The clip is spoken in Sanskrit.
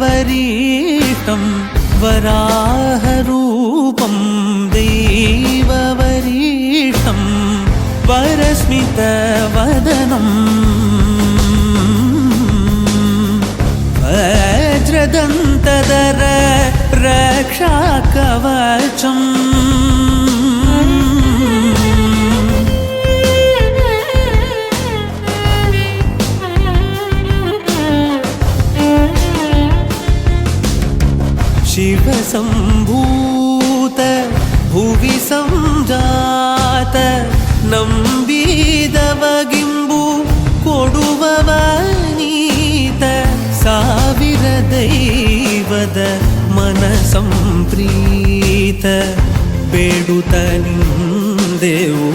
वरिष्ठं वराहरूपं दैववरिष्ठं वरस्मितवदनम् वज्रदन्तदर रक्षाकवचम् शिवसम्भूत भुवि सञ्जात नम्बीदवगिम्बु कोडुववनीत ಸಾವಿರದೈವದ ಮನಸಂಪ್ರೀತ ಬೇಡುತ್ತ ನಿಂದೆವು ಆರಾಧಿಸುತ್ತ